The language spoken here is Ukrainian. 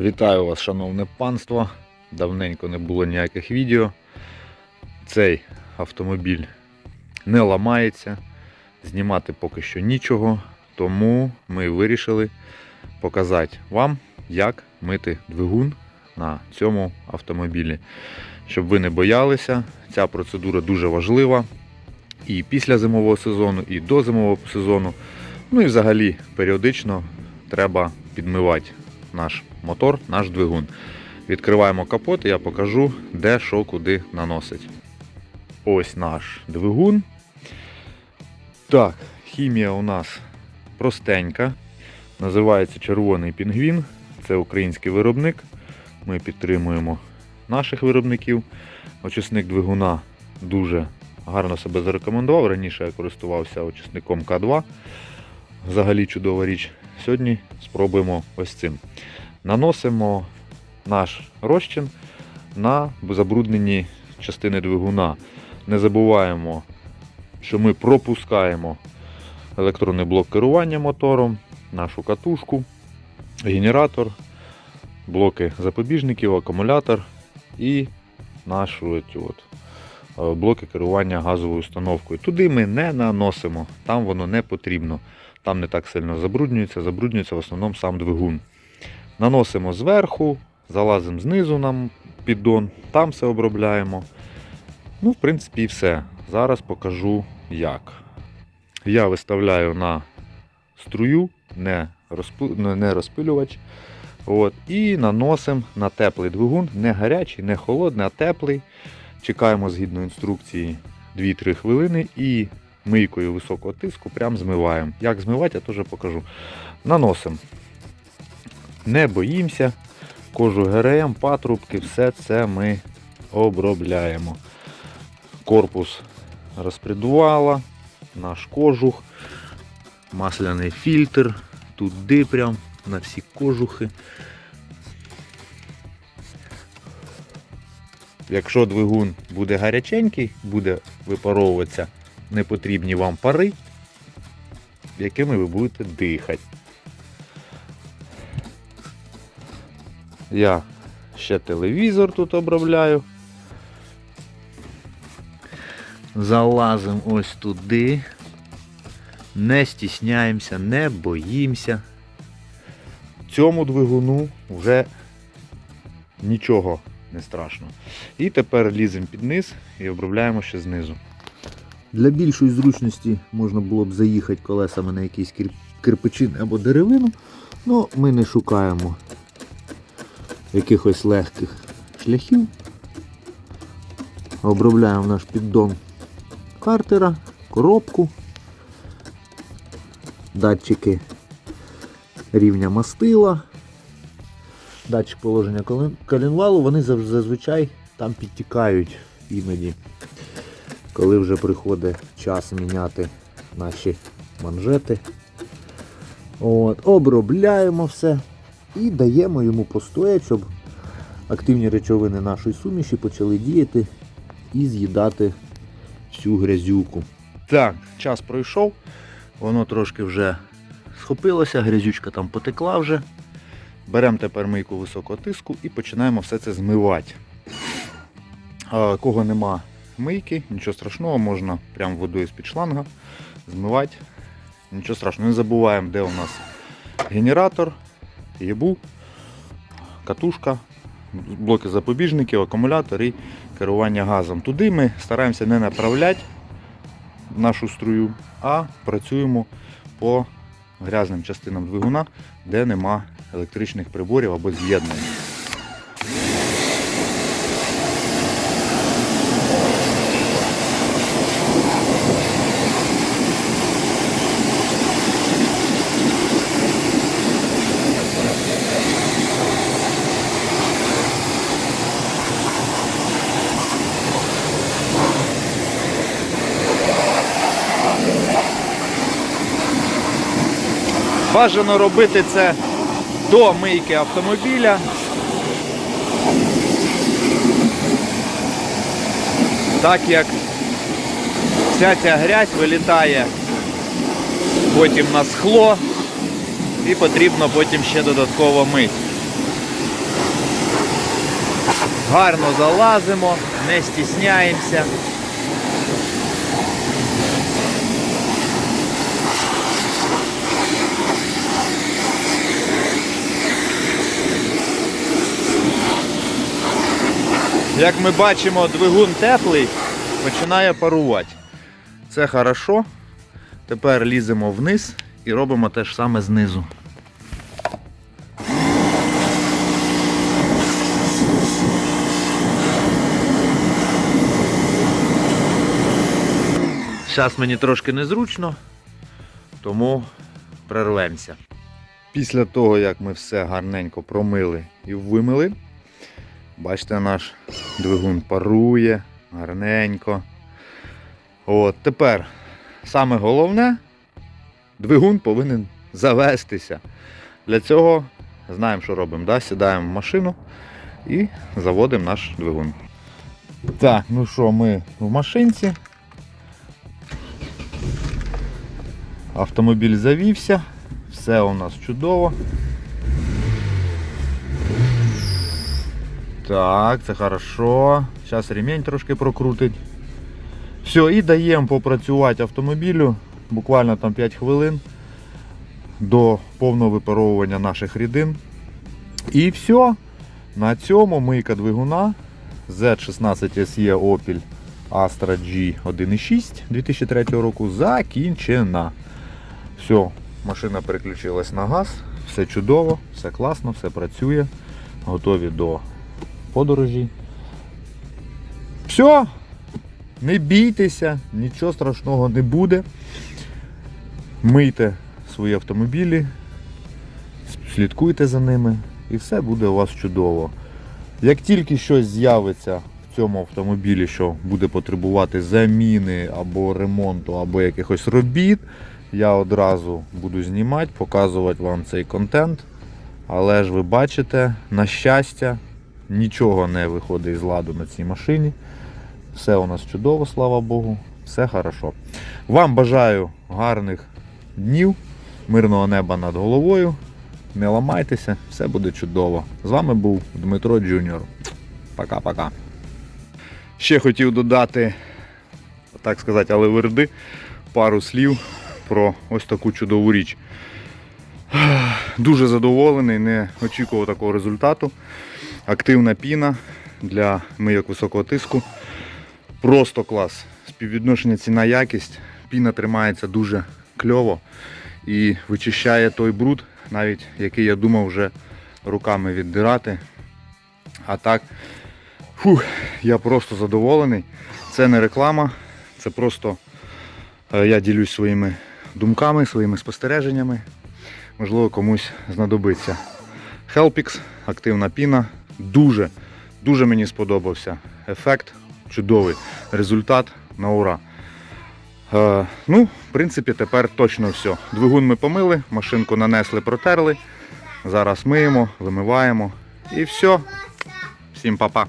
Вітаю вас, шановне панство. Давненько не було ніяких відео. Цей автомобіль не ламається, знімати поки що нічого, тому ми вирішили показати вам, як мити двигун на цьому автомобілі. Щоб ви не боялися, ця процедура дуже важлива і після зимового сезону, і до зимового сезону. Ну і взагалі періодично треба підмивати наш мотор, наш двигун. Відкриваємо капот і я покажу, де що куди наносить. Ось наш двигун. Так, хімія у нас простенька. Називається червоний пінгвін. Це український виробник. Ми підтримуємо наших виробників. Очисник двигуна дуже гарно себе зарекомендував. Раніше я користувався очисником К2. Взагалі чудова річ. Сьогодні спробуємо ось цим. Наносимо наш розчин на забруднені частини двигуна. Не забуваємо, що ми пропускаємо електронний блок керування мотором, нашу катушку, генератор, блоки запобіжників, акумулятор і оті от, е, блоки керування газовою установкою. Туди ми не наносимо, там воно не потрібно. Там не так сильно забруднюється, забруднюється в основному сам двигун. Наносимо зверху, залазимо знизу нам піддон, там все обробляємо. Ну, в принципі, і все. Зараз покажу як. Я виставляю на струю, не, не розпилювач. От, і наносимо на теплий двигун, не гарячий, не холодний, а теплий. Чекаємо згідно інструкції 2-3 хвилини і мийкою високого тиску прям змиваємо. Як змивати, я теж покажу. Наносимо. Не боїмося. Кожу ГРМ, патрубки, все це ми обробляємо. Корпус розпредувала, наш кожух, масляний фільтр, туди прям на всі кожухи. Якщо двигун буде гаряченький, буде випаровуватися непотрібні вам пари, якими ви будете дихати. Я ще телевізор тут обробляю. Залазимо ось туди. Не стісняємося, не боїмося. Цьому двигуну вже нічого не страшно. І тепер ліземо під низ і обробляємо ще знизу. Для більшої зручності можна було б заїхати колесами на якийсь кир- кирпичин або деревину, але ми не шукаємо якихось легких шляхів. Обробляємо наш піддон картера, коробку, датчики рівня мастила, датчик положення коленвалу, вони зазвичай там підтікають іноді коли вже приходить час міняти наші манжети. От, обробляємо все і даємо йому постояти, щоб активні речовини нашої суміші почали діяти і з'їдати всю грязюку. Так, час пройшов, воно трошки вже схопилося, грязючка там потекла вже. Беремо тепер мийку високого тиску і починаємо все це змивати. Кого нема мийки, нічого страшного, можна прямо водою з-під шланга змивати. Нічого страшного, не забуваємо, де у нас генератор, єбу, катушка, блоки запобіжників, акумулятор і керування газом. Туди ми стараємося не направляти нашу струю, а працюємо по грязним частинам двигуна, де нема електричних приборів або з'єднань. Бажано робити це до мийки автомобіля. Так як вся ця грязь вилітає потім на скло і потрібно потім ще додатково мити. Гарно залазимо, не стісняємося. Як ми бачимо, двигун теплий, починає парувати. Це хорошо. Тепер ліземо вниз і робимо те ж саме знизу. Зараз мені трошки незручно, тому прервемося. Після того, як ми все гарненько промили і вимили, бачите, наш двигун парує гарненько. От, тепер саме головне, двигун повинен завестися. Для цього знаємо, що робимо. Да? Сідаємо в машину і заводимо наш двигун. Так, ну що, ми в машинці. Автомобіль завівся, все у нас чудово. Так, це хорошо. Зараз ремінь трошки прокрутить. Все, і даємо попрацювати автомобілю буквально там 5 хвилин до повного випаровування наших рідин. І все. На цьому мийка двигуна Z16 SE Opel Astra G 1.6 2003 року закінчена. Все, машина переключилась на газ, все чудово, все класно, все працює. Готові до подорожі. Все, не бійтеся, нічого страшного не буде. Мийте свої автомобілі, слідкуйте за ними і все буде у вас чудово. Як тільки щось з'явиться в цьому автомобілі, що буде потребувати заміни або ремонту, або якихось робіт, я одразу буду знімати, показувати вам цей контент. Але ж ви бачите, на щастя, нічого не виходить з ладу на цій машині. Все у нас чудово, слава Богу, все хорошо. Вам бажаю гарних днів, мирного неба над головою. Не ламайтеся, все буде чудово. З вами був Дмитро Джуніор. Пока-пока. Ще хотів додати, так сказати, але верди, пару слів про ось таку чудову річ. Дуже задоволений, не очікував такого результату. Активна піна для мийок високого тиску. Просто клас. Співвідношення ціна якість. Піна тримається дуже кльово і вичищає той бруд, навіть який я думав вже руками віддирати. А так, фух, я просто задоволений. Це не реклама, це просто е, я ділюсь своїми думками, своїми спостереженнями. Можливо, комусь знадобиться. Helpix, активна піна. Дуже, дуже мені сподобався. Ефект чудовий. Результат на ура. Е, ну, в принципі, тепер точно все. Двигун ми помили, машинку нанесли, протерли. Зараз миємо, вимиваємо. І все. Всім па-па.